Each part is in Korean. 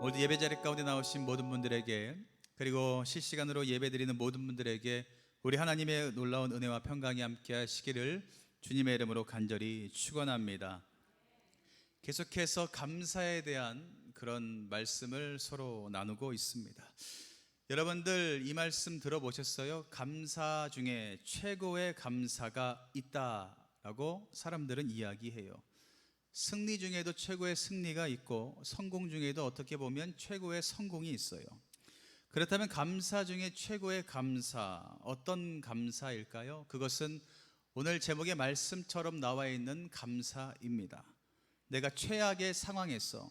모두 예배 자리 가운데 나오신 모든 분들에게 그리고 실시간으로 예배드리는 모든 분들에게 우리 하나님의 놀라운 은혜와 평강이 함께 하시기를 주님의 이름으로 간절히 축원합니다. 계속해서 감사에 대한 그런 말씀을 서로 나누고 있습니다. 여러분들 이 말씀 들어보셨어요? 감사 중에 최고의 감사가 있다라고 사람들은 이야기해요. 승리 중에도 최고의 승리가 있고 성공 중에도 어떻게 보면 최고의 성공이 있어요. 그렇다면 감사 중에 최고의 감사 어떤 감사일까요? 그것은 오늘 제목의 말씀처럼 나와 있는 감사입니다. 내가 최악의 상황에서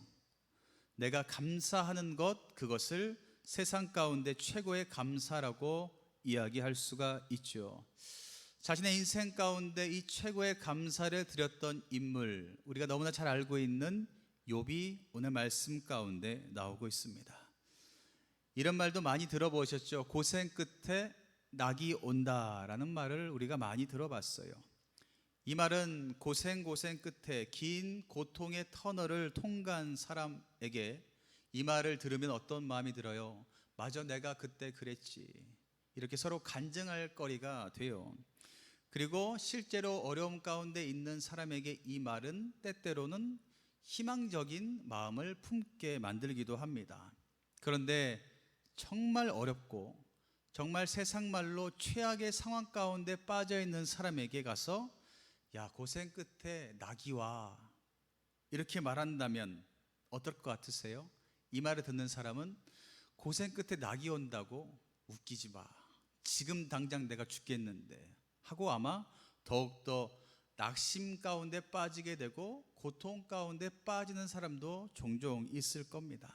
내가 감사하는 것 그것을 세상 가운데 최고의 감사라고 이야기할 수가 있죠. 자신의 인생 가운데 이 최고의 감사를 드렸던 인물 우리가 너무나 잘 알고 있는 욥이 오늘 말씀 가운데 나오고 있습니다. 이런 말도 많이 들어보셨죠. 고생 끝에 낙이 온다라는 말을 우리가 많이 들어봤어요. 이 말은 고생 고생 끝에 긴 고통의 터널을 통과한 사람에게 이 말을 들으면 어떤 마음이 들어요? 맞아 내가 그때 그랬지. 이렇게 서로 간증할 거리가 돼요. 그리고 실제로 어려움 가운데 있는 사람에게 이 말은 때때로는 희망적인 마음을 품게 만들기도 합니다. 그런데 정말 어렵고 정말 세상 말로 최악의 상황 가운데 빠져 있는 사람에게 가서 야 고생 끝에 낙이 와 이렇게 말한다면 어떨 것 같으세요? 이 말을 듣는 사람은 고생 끝에 낙이 온다고 웃기지 마. 지금 당장 내가 죽겠는데 하고 아마 더욱더 낙심 가운데 빠지게 되고 고통 가운데 빠지는 사람도 종종 있을 겁니다.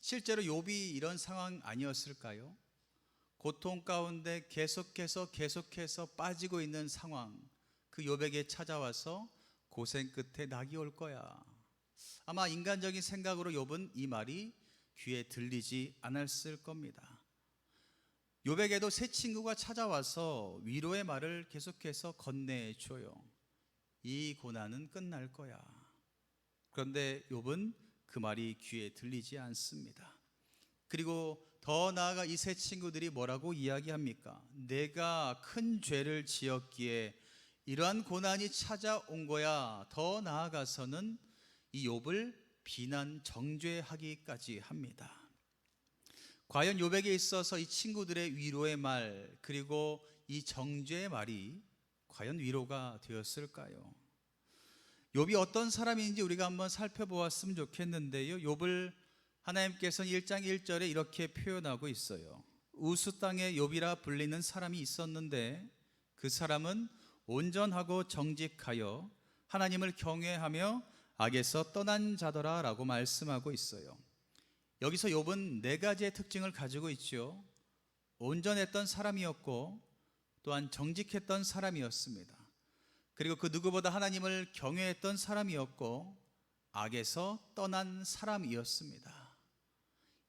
실제로 욥이 이런 상황 아니었을까요? 고통 가운데 계속해서 계속해서 빠지고 있는 상황 그 욥에게 찾아와서 고생 끝에 낙이 올 거야. 아마 인간적인 생각으로 욥은 이 말이 귀에 들리지 않았을 겁니다. 욥에게도 새 친구가 찾아와서 위로의 말을 계속해서 건네줘요. 이 고난은 끝날 거야. 그런데 욥은 그 말이 귀에 들리지 않습니다. 그리고 더 나아가 이 세 친구들이 뭐라고 이야기합니까? 내가 큰 죄를 지었기에 이러한 고난이 찾아온 거야. 더 나아가서는 이 욥을 비난 정죄하기까지 합니다. 과연 욥에게 있어서 이 친구들의 위로의 말 그리고 이 정죄의 말이 과연 위로가 되었을까요? 욥이 어떤 사람인지 우리가 한번 살펴보았으면 좋겠는데요. 욥을 하나님께서는 1장 1절에 이렇게 표현하고 있어요. 우수 땅에 욥이라 불리는 사람이 있었는데 그 사람은 온전하고 정직하여 하나님을 경외하며 악에서 떠난 자더라라고 말씀하고 있어요. 여기서 욥은 네 가지의 특징을 가지고 있죠. 온전했던 사람이었고 또한 정직했던 사람이었습니다. 그리고 그 누구보다 하나님을 경외했던 사람이었고 악에서 떠난 사람이었습니다.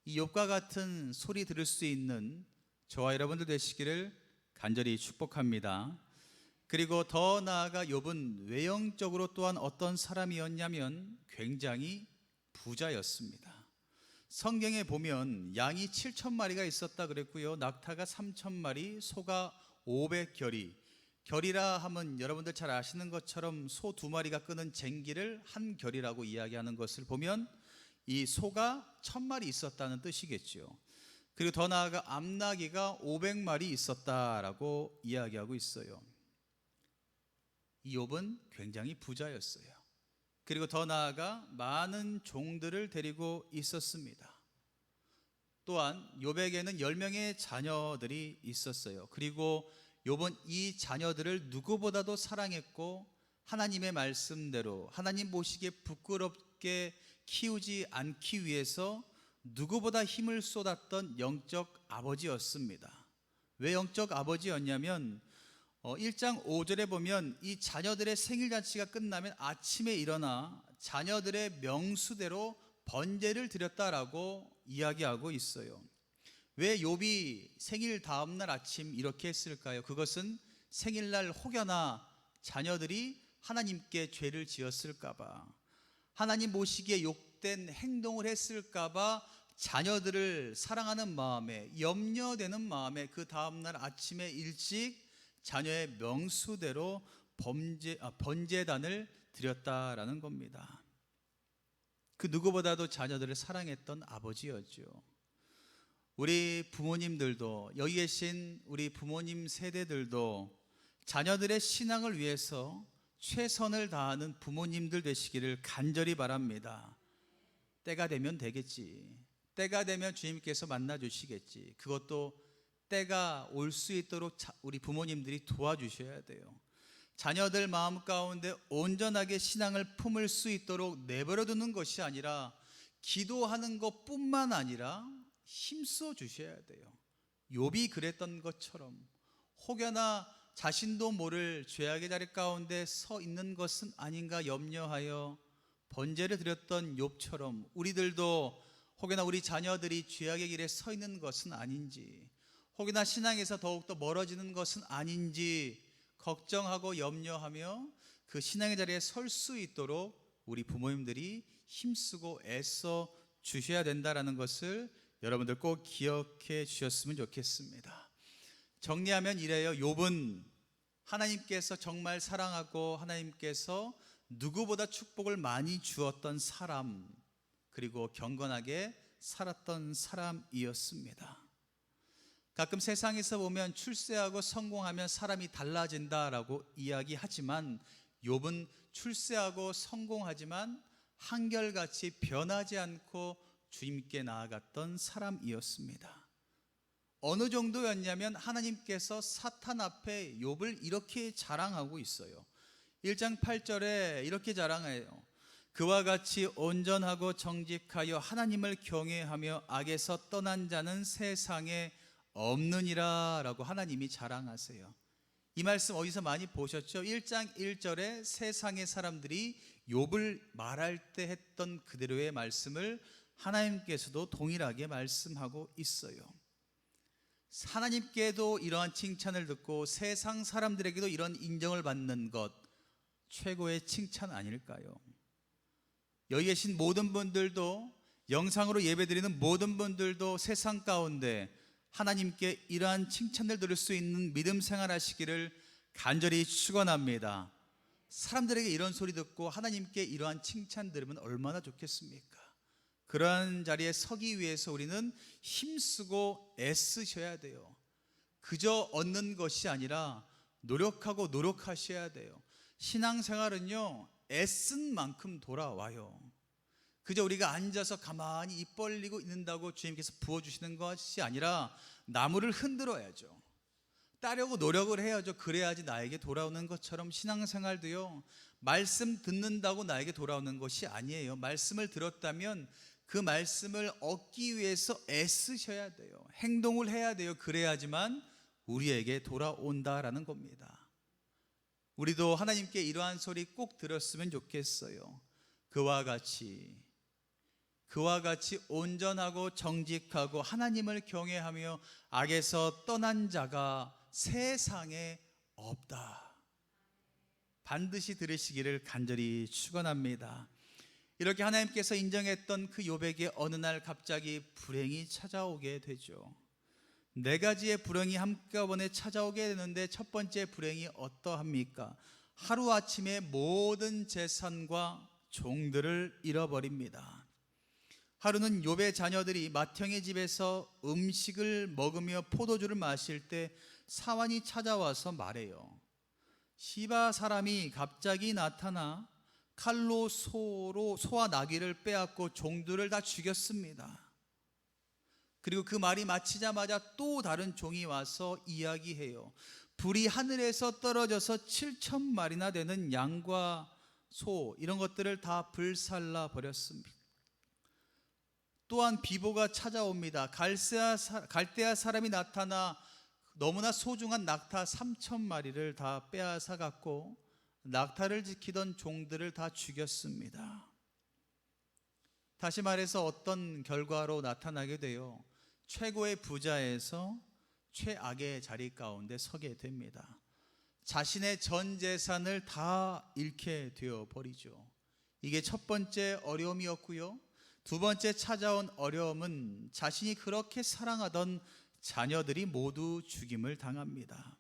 이 욥과 같은 소리 들을 수 있는 저와 여러분들 되시기를 간절히 축복합니다. 그리고 더 나아가 욥은 외형적으로 또한 어떤 사람이었냐면 굉장히 부자였습니다. 성경에 보면 양이 7천 마리가 있었다 그랬고요. 낙타가 3천 마리, 소가 500결이. 결이라 하면 여러분들 잘 아시는 것처럼 소 두 마리가 끄는 쟁기를 한 결이라고 이야기하는 것을 보면 이 소가 천 마리 있었다는 뜻이겠죠. 그리고 더 나아가 암나기가 500마리 있었다라고 이야기하고 있어요. 이 욥은 굉장히 부자였어요. 그리고 더 나아가 많은 종들을 데리고 있었습니다. 또한 욥에게는 10명의 자녀들이 있었어요. 그리고 욥은 이 자녀들을 누구보다도 사랑했고 하나님의 말씀대로 하나님 보시기에 부끄럽게 키우지 않기 위해서 누구보다 힘을 쏟았던 영적 아버지였습니다. 왜 영적 아버지였냐면 어, 1장 5절에 보면 이 자녀들의 생일잔치가 끝나면 아침에 일어나 자녀들의 명수대로 번제를 드렸다라고 이야기하고 있어요. 왜 욥이 생일 다음 날 아침 이렇게 했을까요? 그것은 생일날 혹여나 자녀들이 하나님께 죄를 지었을까 봐 하나님 모시기에 욕된 행동을 했을까 봐 자녀들을 사랑하는 마음에 염려되는 마음에 그 다음 날 아침에 일찍 자녀의 명수대로 범죄 아, 번제단을 드렸다라는 겁니다. 그 누구보다도 자녀들을 사랑했던 아버지였죠. 우리 부모님들도 여기 계신 우리 부모님 세대들도 자녀들의 신앙을 위해서 최선을 다하는 부모님들 되시기를 간절히 바랍니다. 때가 되면 되겠지. 때가 되면 주님께서 만나 주시겠지. 그것도 때가 올 수 있도록 자- 우리 부모님들이 도와주셔야 돼요. 자녀들 마음 가운데 온전하게 신앙을 품을 수 있도록 내버려 두는 것이 아니라 기도하는 것뿐만 아니라 힘써 주셔야 돼요. 욥이 그랬던 것처럼 혹여나 자신도 모를 죄악의 자리 가운데 서 있는 것은 아닌가 염려하여 번제를 드렸던 욥처럼 우리들도 혹여나 우리 자녀들이 죄악의 길에 서 있는 것은 아닌지 혹여나 신앙에서 더욱더 멀어지는 것은 아닌지 걱정하고 염려하며 그 신앙의 자리에 설 수 있도록 우리 부모님들이 힘쓰고 애써 주셔야 된다라는 것을 여러분들 꼭 기억해 주셨으면 좋겠습니다. 정리하면 이래요. 욥은 하나님께서 정말 사랑하고 하나님께서 누구보다 축복을 많이 주었던 사람 그리고 경건하게 살았던 사람이었습니다. 가끔 세상에서 보면 출세하고 성공하면 사람이 달라진다라고 이야기하지만 욥은 출세하고 성공하지만 한결같이 변하지 않고 주님께 나아갔던 사람이었습니다. 어느 정도였냐면 하나님께서 사탄 앞에 욥을 이렇게 자랑하고 있어요. 1장 8절에 이렇게 자랑해요. 그와 같이 온전하고 정직하여 하나님을 경외하며 악에서 떠난 자는 세상에 없느니라 라고 하나님이 자랑하세요. 이 말씀 어디서 많이 보셨죠? 1장 1절에 세상의 사람들이 욥을 말할 때 했던 그대로의 말씀을 하나님께서도 동일하게 말씀하고 있어요. 하나님께도 이러한 칭찬을 듣고 세상 사람들에게도 이런 인정을 받는 것 최고의 칭찬 아닐까요? 여기 계신 모든 분들도 영상으로 예배드리는 모든 분들도 세상 가운데 하나님께 이러한 칭찬을 들을 수 있는 믿음 생활하시기를 간절히 축원합니다. 사람들에게 이런 소리 듣고 하나님께 이러한 칭찬 들으면 얼마나 좋겠습니까? 그러한 자리에 서기 위해서 우리는 힘쓰고 애쓰셔야 돼요. 그저 얻는 것이 아니라 노력하고 노력하셔야 돼요. 신앙생활은요, 애쓴 만큼 돌아와요. 그저 우리가 앉아서 가만히 입 벌리고 있는다고 주님께서 부어주시는 것이 아니라 나무를 흔들어야죠. 따려고 노력을 해야죠. 그래야지 나에게 돌아오는 것처럼 신앙생활도요, 말씀 듣는다고 나에게 돌아오는 것이 아니에요. 말씀을 들었다면 그 말씀을 얻기 위해서 애쓰셔야 돼요. 행동을 해야 돼요. 그래야지만 우리에게 돌아온다라는 겁니다. 우리도 하나님께 이러한 소리 꼭 들었으면 좋겠어요. 그와 같이 그와 같이 온전하고 정직하고 하나님을 경외하며 악에서 떠난 자가 세상에 없다. 반드시 들으시기를 간절히 축원합니다. 이렇게 하나님께서 인정했던 그 요백에 어느 날 갑자기 불행이 찾아오게 되죠. 네 가지의 불행이 한꺼번에 찾아오게 되는데 첫 번째 불행이 어떠합니까? 하루 아침에 모든 재산과 종들을 잃어버립니다. 하루는 욥의 자녀들이 맏형의 집에서 음식을 먹으며 포도주를 마실 때 사환이 찾아와서 말해요. 시바 사람이 갑자기 나타나 칼로 소로 소와 나귀를 빼앗고 종들을 다 죽였습니다. 그리고 그 말이 마치자마자 또 다른 종이 와서 이야기해요. 불이 하늘에서 떨어져서 7천 마리나 되는 양과 소 이런 것들을 다 불살라 버렸습니다. 또한 비보가 찾아옵니다. 갈세아 사, 갈대아 사람이 나타나 너무나 소중한 낙타 3천 마리를 다 빼앗아 갔고 낙타를 지키던 종들을 다 죽였습니다. 다시 말해서 어떤 결과로 나타나게 돼요. 최고의 부자에서 최악의 자리 가운데 서게 됩니다. 자신의 전 재산을 다 잃게 되어 버리죠. 이게 첫 번째 어려움이었고요. 두 번째 찾아온 어려움은 자신이 그렇게 사랑하던 자녀들이 모두 죽임을 당합니다.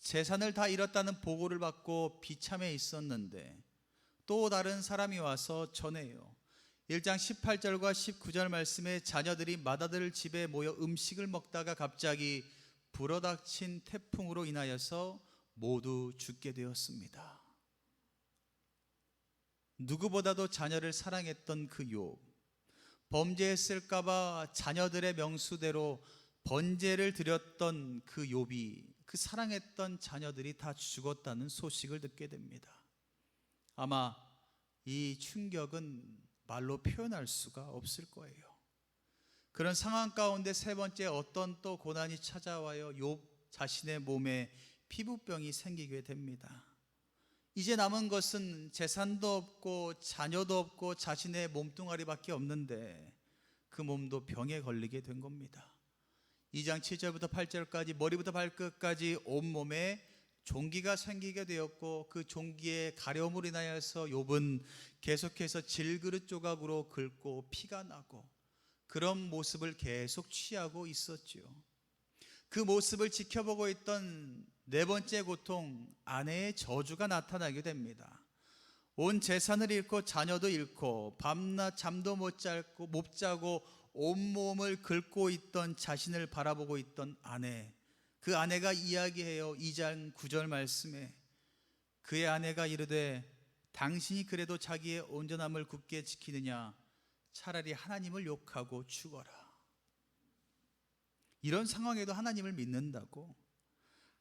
재산을 다 잃었다는 보고를 받고 비참해 있었는데 또 다른 사람이 와서 전해요. 1장 18절과 19절 말씀에 자녀들이 맏아들 집에 모여 음식을 먹다가 갑자기 불어닥친 태풍으로 인하여서 모두 죽게 되었습니다. 누구보다도 자녀를 사랑했던 그 욥. 범죄했을까봐 자녀들의 명수대로 번제를 드렸던 그 욥이 그 사랑했던 자녀들이 다 죽었다는 소식을 듣게 됩니다. 아마 이 충격은 말로 표현할 수가 없을 거예요. 그런 상황 가운데 세 번째 어떤 또 고난이 찾아와요. 욥 자신의 몸에 피부병이 생기게 됩니다. 이제 남은 것은 재산도 없고 자녀도 없고 자신의 몸뚱아리밖에 없는데 그 몸도 병에 걸리게 된 겁니다. 2장 7절부터 8절까지 머리부터 발끝까지 온몸에 종기가 생기게 되었고 그 종기의 가려움으로 인하여서 욥은 계속해서 질그릇 조각으로 긁고 피가 나고 그런 모습을 계속 취하고 있었지요. 그 모습을 지켜보고 있던 네 번째 고통 아내의 저주가 나타나게 됩니다. 온 재산을 잃고 자녀도 잃고 밤낮 잠도 못 자고 못 자고 온몸을 긁고 있던 자신을 바라보고 있던 아내 그 아내가 이야기해요. 2장 9절 말씀에 그의 아내가 이르되 당신이 그래도 자기의 온전함을 굳게 지키느냐 차라리 하나님을 욕하고 죽어라. 이런 상황에도 하나님을 믿는다고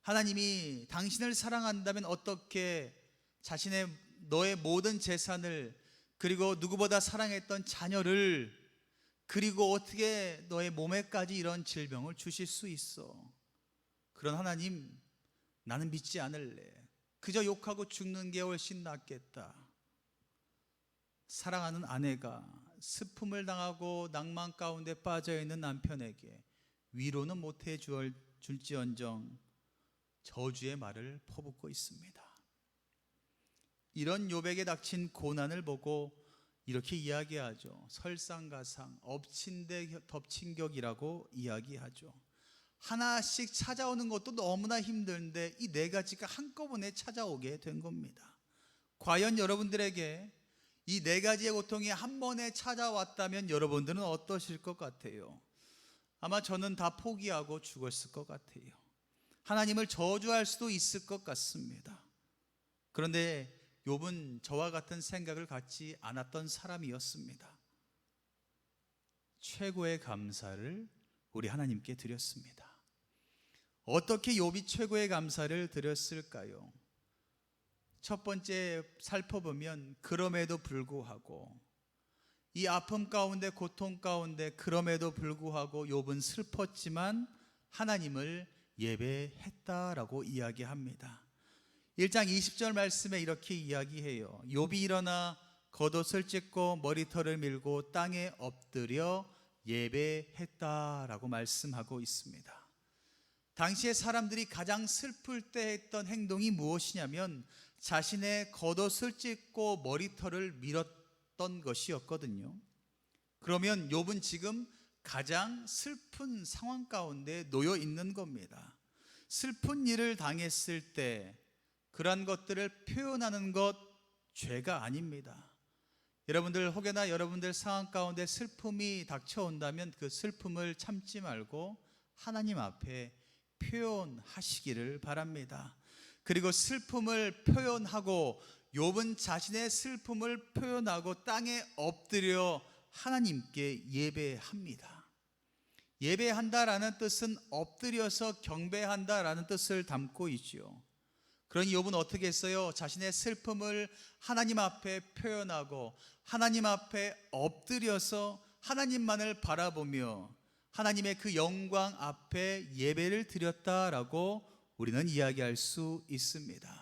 하나님이 당신을 사랑한다면 어떻게 자신의 너의 모든 재산을 그리고 누구보다 사랑했던 자녀를 그리고 어떻게 너의 몸에까지 이런 질병을 주실 수 있어? 그런 하나님 나는 믿지 않을래. 그저 욕하고 죽는 게 훨씬 낫겠다. 사랑하는 아내가 스품을 당하고 낭만 가운데 빠져 있는 남편에게 위로는 못해 줄지언정 저주의 말을 퍼붓고 있습니다. 이런 요백에 닥친 고난을 보고 이렇게 이야기하죠. 설상가상, 엎친 데 덮친 격이라고 이야기하죠. 하나씩 찾아오는 것도 너무나 힘든데 이 네 가지가 한꺼번에 찾아오게 된 겁니다. 과연 여러분들에게 이 네 가지의 고통이 한 번에 찾아왔다면 여러분들은 어떠실 것 같아요? 아마 저는 다 포기하고 죽었을 것 같아요. 하나님을 저주할 수도 있을 것 같습니다. 그런데 욥은 저와 같은 생각을 갖지 않았던 사람이었습니다. 최고의 감사를 우리 하나님께 드렸습니다. 어떻게 욥이 최고의 감사를 드렸을까요? 첫 번째 살펴보면 그럼에도 불구하고 이 아픔 가운데 고통 가운데 그럼에도 불구하고 욥은 슬펐지만 하나님을 예배했다라고 이야기합니다. 1장 20절 말씀에 이렇게 이야기해요. 욥이 일어나 겉옷을 찢고 머리털을 밀고 땅에 엎드려 예배했다라고 말씀하고 있습니다. 당시에 사람들이 가장 슬플 때 했던 행동이 무엇이냐면 자신의 겉옷을 찢고 머리털을 밀었던 것이었거든요. 그러면 욥은 지금 가장 슬픈 상황 가운데 놓여 있는 겁니다. 슬픈 일을 당했을 때 그러한 것들을 표현하는 것 죄가 아닙니다. 여러분들 혹여나 여러분들 상황 가운데 슬픔이 닥쳐온다면 그 슬픔을 참지 말고 하나님 앞에 표현하시기를 바랍니다. 그리고 슬픔을 표현하고 욥은 자신의 슬픔을 표현하고 땅에 엎드려 하나님께 예배합니다. 예배한다라는 뜻은 엎드려서 경배한다라는 뜻을 담고 있지요. 그러니 욥은 어떻게 했어요? 자신의 슬픔을 하나님 앞에 표현하고 하나님 앞에 엎드려서 하나님만을 바라보며 하나님의 그 영광 앞에 예배를 드렸다라고 우리는 이야기할 수 있습니다.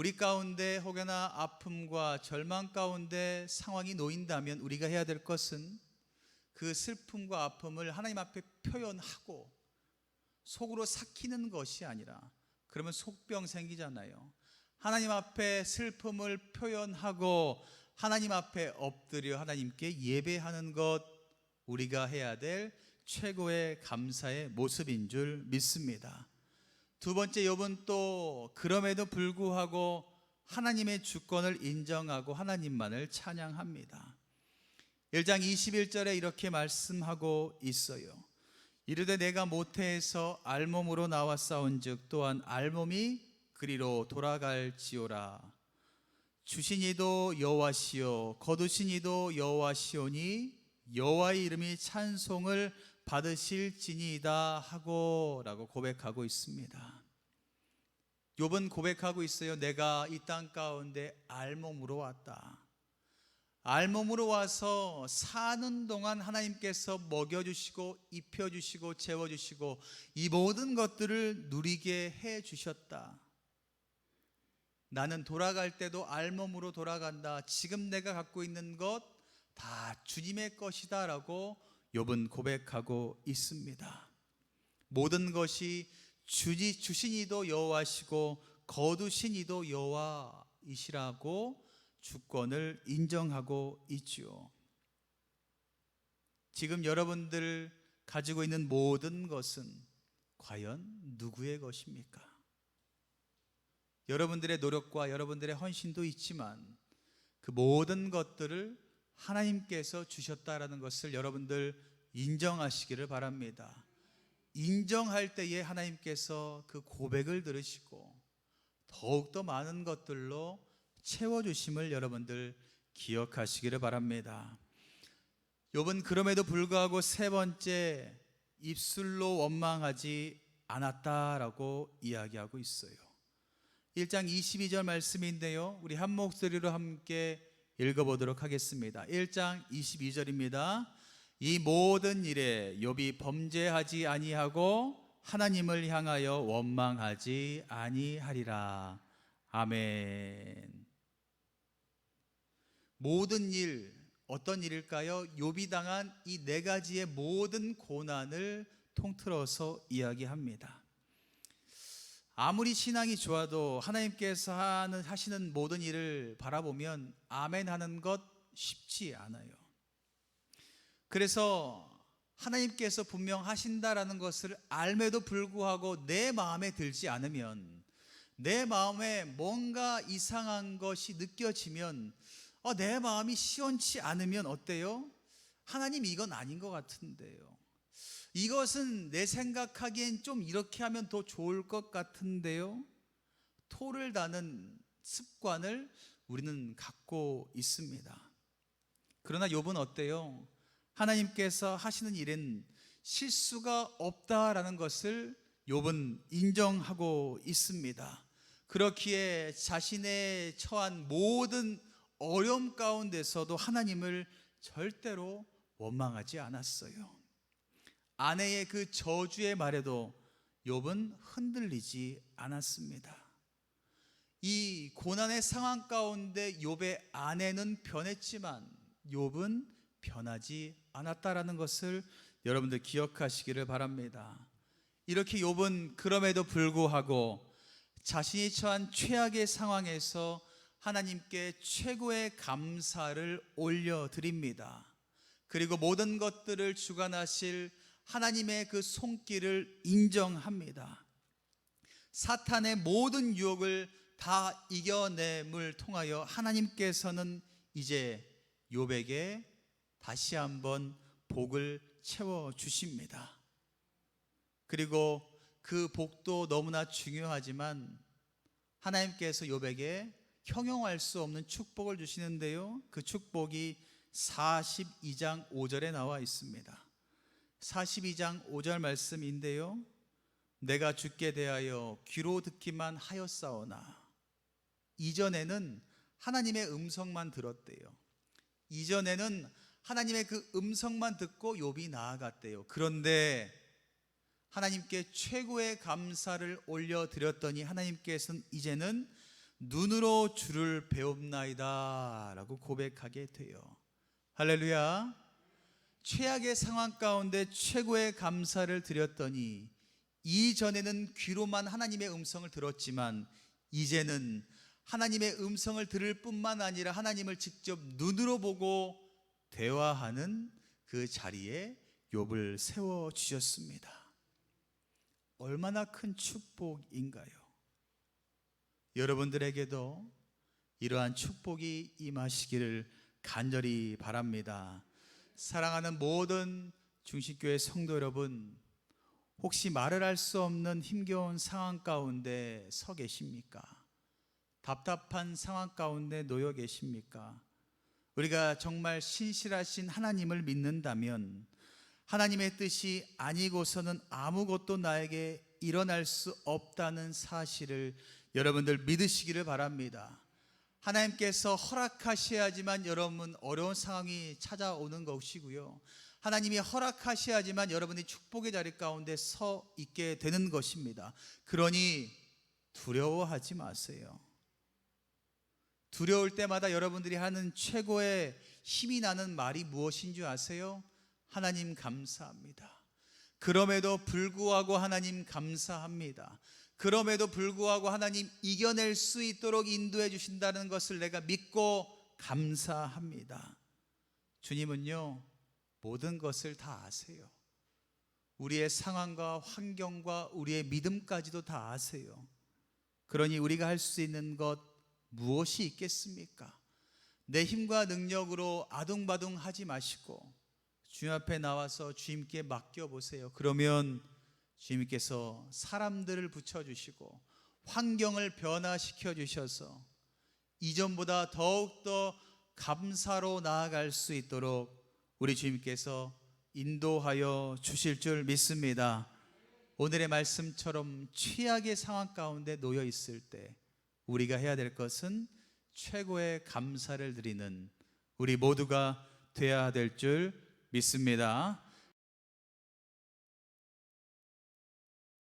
우리 가운데 혹여나 아픔과 절망 가운데 상황이 놓인다면 우리가 해야 될 것은 그 슬픔과 아픔을 하나님 앞에 표현하고 속으로 삭히는 것이 아니라 그러면 속병 생기잖아요. 하나님 앞에 슬픔을 표현하고 하나님 앞에 엎드려 하나님께 예배하는 것 우리가 해야 될 최고의 감사의 모습인 줄 믿습니다. 두 번째 욥은 또 그럼에도 불구하고 하나님의 주권을 인정하고 하나님만을 찬양합니다. 1장 21절에 이렇게 말씀하고 있어요. 이르되 내가 모태에서 알몸으로 나와 싸운즉 또한 알몸이 그리로 돌아갈지오라. 주신 이도 여호와시요 거두신 이도 여호와시오니 여호와의 이름이 찬송을 받으실지니이다 하고 라고 고백하고 있습니다. 욥은 고백하고 있어요. 내가 이 땅 가운데 알몸으로 왔다. 알몸으로 와서 사는 동안 하나님께서 먹여주시고 입혀주시고 재워주시고 이 모든 것들을 누리게 해 주셨다. 나는 돌아갈 때도 알몸으로 돌아간다. 지금 내가 갖고 있는 것 다 주님의 것이다 라고 욥은 고백하고 있습니다. 모든 것이 주지 주신 이도 여호와시고 거두신 이도 여호와이시라고 주권을 인정하고 있지요. 지금 여러분들 가지고 있는 모든 것은 과연 누구의 것입니까? 여러분들의 노력과 여러분들의 헌신도 있지만 그 모든 것들을 하나님께서 주셨다라는 것을 여러분들 인정하시기를 바랍니다. 인정할 때에 하나님께서 그 고백을 들으시고 더욱더 많은 것들로 채워주심을 여러분들 기억하시기를 바랍니다. 욥은 그럼에도 불구하고 세 번째 입술로 원망하지 않았다라고 이야기하고 있어요. 1장 22절 말씀인데요. 우리 한 목소리로 함께 읽어보도록 하겠습니다. 1장 22절입니다. 이 모든 일에 욥이 범죄하지 아니하고 하나님을 향하여 원망하지 아니하리라. 아멘. 모든 일 어떤 일일까요? 욥이 당한 이 네 가지의 모든 고난을 통틀어서 이야기합니다. 아무리 신앙이 좋아도 하나님께서 하는 하시는 모든 일을 바라보면 아멘 하는 것 쉽지 않아요. 그래서 하나님께서 분명 하신다라는 것을 알매도 불구하고 내 마음에 들지 않으면 내 마음에 뭔가 이상한 것이 느껴지면 어, 내 마음이 시원치 않으면 어때요? 하나님 이건 아닌 것 같은데요. 이것은 내 생각하기엔 좀 이렇게 하면 더 좋을 것 같은데요. 토를 다는 습관을 우리는 갖고 있습니다. 그러나 욥은 어때요? 하나님께서 하시는 일엔 실수가 없다라는 것을 욥은 인정하고 있습니다. 그렇기에 자신의 처한 모든 어려움 가운데서도 하나님을 절대로 원망하지 않았어요. 아내의 그 저주의 말에도 욥은 흔들리지 않았습니다. 이 고난의 상황 가운데 욥의 아내는 변했지만 욥은 변하지 않았다라는 것을 여러분들 기억하시기를 바랍니다. 이렇게 욥은 그럼에도 불구하고 자신이 처한 최악의 상황에서 하나님께 최고의 감사를 올려 드립니다. 그리고 모든 것들을 주관하실 하나님의 그 손길을 인정합니다. 사탄의 모든 유혹을 다 이겨냄을 통하여 하나님께서는 이제 욥에게 다시 한번 복을 채워 주십니다. 그리고 그 복도 너무나 중요하지만 하나님께서 욥에게 형용할 수 없는 축복을 주시는데요. 그 축복이 42장 5절에 나와 있습니다. 42장 5절 말씀인데요. 내가 죽게 대하여 귀로 듣기만 하였사오나 이전에는 하나님의 음성만 들었대요. 이전에는 하나님의 그 음성만 듣고 욥이 나아갔대요. 그런데 하나님께 최고의 감사를 올려 드렸더니 하나님께서는 이제는 눈으로 주를 배웁나이다라고 고백하게 돼요. 할렐루야. 최악의 상황 가운데 최고의 감사를 드렸더니 이전에는 귀로만 하나님의 음성을 들었지만 이제는 하나님의 음성을 들을 뿐만 아니라 하나님을 직접 눈으로 보고 대화하는 그 자리에 욥을 세워 주셨습니다. 얼마나 큰 축복인가요? 여러분들에게도 이러한 축복이 임하시기를 간절히 바랍니다. 사랑하는 모든 중심교회 성도 여러분, 혹시 말을 할 수 없는 힘겨운 상황 가운데 서 계십니까? 답답한 상황 가운데 놓여 계십니까? 우리가 정말 신실하신 하나님을 믿는다면 하나님의 뜻이 아니고서는 아무것도 나에게 일어날 수 없다는 사실을 여러분들 믿으시기를 바랍니다. 하나님께서 허락하셔야지만 여러분 어려운 상황이 찾아오는 것이고요. 하나님이 허락하셔야지만 여러분이 축복의 자리 가운데 서 있게 되는 것입니다. 그러니 두려워하지 마세요. 두려울 때마다 여러분들이 하는 최고의 힘이 나는 말이 무엇인 줄 아세요? 하나님 감사합니다. 그럼에도 불구하고 하나님 감사합니다. 그럼에도 불구하고 하나님 이겨낼 수 있도록 인도해 주신다는 것을 내가 믿고 감사합니다. 주님은요, 모든 것을 다 아세요. 우리의 상황과 환경과 우리의 믿음까지도 다 아세요. 그러니 우리가 할 수 있는 것 무엇이 있겠습니까? 내 힘과 능력으로 아둥바둥 하지 마시고 주님 앞에 나와서 주님께 맡겨 보세요. 그러면 주님께서 사람들을 붙여 주시고 환경을 변화시켜 주셔서 이전보다 더욱더 감사로 나아갈 수 있도록 우리 주님께서 인도하여 주실 줄 믿습니다. 오늘의 말씀처럼 최악의 상황 가운데 놓여 있을 때 우리가 해야 될 것은 최고의 감사를 드리는 우리 모두가 되어야 될 줄 믿습니다.